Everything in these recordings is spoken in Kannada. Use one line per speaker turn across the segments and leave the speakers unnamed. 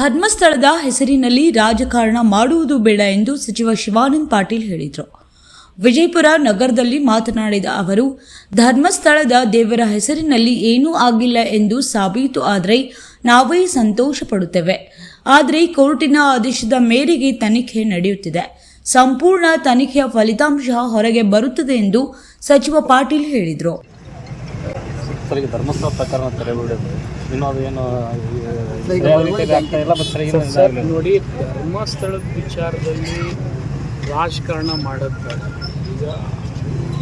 ಧರ್ಮಸ್ಥಳದ ಹೆಸರಿನಲ್ಲಿ ರಾಜಕಾರಣ ಮಾಡುವುದು ಬೇಡ ಎಂದು ಸಚಿವ ಶಿವಾನಂದ ಪಾಟೀಲ್ ಹೇಳಿದರು. ವಿಜಯಪುರ ನಗರದಲ್ಲಿ ಮಾತನಾಡಿದ ಅವರು, ಧರ್ಮಸ್ಥಳದ ದೇವರ ಹೆಸರಿನಲ್ಲಿ ಏನೂ ಆಗಿಲ್ಲ ಎಂದು ಸಾಬೀತು ಆದರೆ ನಾವೇ ಸಂತೋಷ ಪಡುತ್ತೇವೆ ಆದರೆ ಕೋರ್ಟಿನ ಆದೇಶದ ಮೇರೆಗೆ ತನಿಖೆ ನಡೆಯುತ್ತಿದೆ. ಸಂಪೂರ್ಣ ತನಿಖೆಯ ಫಲಿತಾಂಶ ಹೊರಗೆ ಬರುತ್ತದೆ ಎಂದು ಸಚಿವ ಪಾಟೀಲ್ ಹೇಳಿದರು.
ಸರ್ ಧರ್ಮಸ್ಥಳ ಪ್ರಕರಣ ಬಿಡೋದು ಇನ್ನೂ ಅದು ಏನು ಇಲ್ಲ.
ನೋಡಿ ಧರ್ಮಸ್ಥಳದ ವಿಚಾರದಲ್ಲಿ ರಾಜಕಾರಣ ಮಾಡೋದು ಈಗ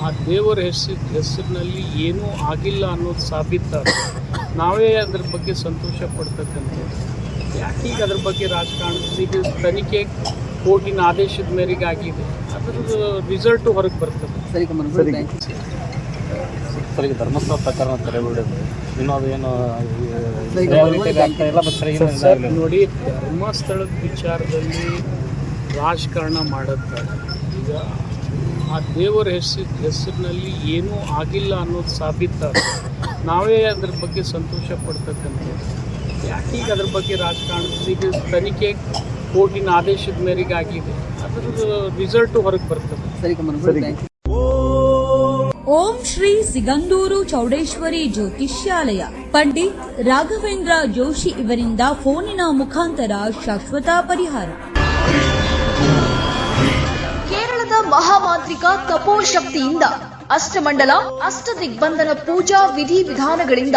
ಆ ದೇವರ ಹೆಸರು ಹೆಸರಿನಲ್ಲಿ ಏನೂ ಆಗಿಲ್ಲ ಅನ್ನೋದು ಸಾಬೀತಾದ ನಾವೇ ಅದ್ರ ಬಗ್ಗೆ ಸಂತೋಷ ಪಡ್ತಕ್ಕಂಥದ್ದು. ಯಾಕೆ ಈಗ ಅದ್ರ ಬಗ್ಗೆ ರಾಜಕಾರಣ ಈಗ ತನಿಖೆ ಕೋರ್ಟಿನ ಆದೇಶದ ಮೇರೆಗೆ ಆಗಿದೆ? ಅದರದ್ದು ರಿಸಲ್ಟು ಹೊರಗೆ ಬರ್ತದೆ.
ಸರ್ ಈಗ ಧರ್ಮಸ್ಥಳ ಪ್ರಕರಣ ತೆರೆಬಿಡೋದು ಇನ್ನೂ ಅದು ಏನು ಆಗ್ತಾ ಇಲ್ಲ ಸರಿ
ಸರ್ ನೋಡಿ ಧರ್ಮಸ್ಥಳದ ವಿಚಾರದಲ್ಲಿ ರಾಜಕಾರಣ ಮಾಡುತ್ತ. ಈಗ ಆ ದೇವರ ಹೆಸರು ಹೆಸರಿನಲ್ಲಿ ಏನೂ ಆಗಿಲ್ಲ ಅನ್ನೋದು ಸಾಬೀತ ನಾವೇ ಅದ್ರ ಬಗ್ಗೆ ಸಂತೋಷ ಪಡ್ತಕ್ಕಂಥದ್ದು. ಯಾಕೆ ಈಗ ಅದ್ರ ಬಗ್ಗೆ ರಾಜಕಾರಣ ಈಗ ತನಿಖೆ ಕೋರ್ಟಿನ ಆದೇಶದ ಮೇರೆಗೆ ಆಗಿದೆ ಅದರದ್ದು ರಿಸಲ್ಟು ಹೊರಗೆ ಬರ್ತದೆ.
ಓಂ ಶ್ರೀ ಸಿಗಂದೂರು ಚೌಡೇಶ್ವರಿ ಜ್ಯೋತಿಷ್ಯಾಲಯ. ಪಂಡಿತ್ ರಾಘವೇಂದ್ರ ಜೋಶಿ ಇವರಿಂದ ಫೋನಿನ ಮುಖಾಂತರ ಶಾಶ್ವತ ಪರಿಹಾರ.
ಕೇರಳದ ಮಹಾಮಾಂತ್ರಿಕ ತಪೋಶಕ್ತಿಯಿಂದ ಅಷ್ಟಮಂಡಲ ಅಷ್ಟ ದಿಗ್ಬಂಧನ ಪೂಜಾ ವಿಧಿ ವಿಧಾನಗಳಿಂದ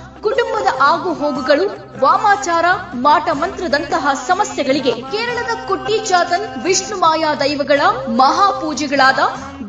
ಕುಟುಂಬದ ಆಗು ಹೋಗುಗಳು ವಾಮಾಚಾರ ಮಾಟ ಮಂತ್ರದಂತಹ ಸಮಸ್ಯೆಗಳಿಗೆ ಕೇರಳದ ಕುಟ್ಟಿ ಚಾತನ್ ವಿಷ್ಣು ಮಾಯಾ ದೈವಗಳ ಮಹಾಪೂಜೆಗಳಾದ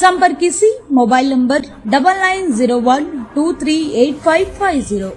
ಸಂಪರ್ಕಿಸಿ mobile number double nine zero one two three eight five five zero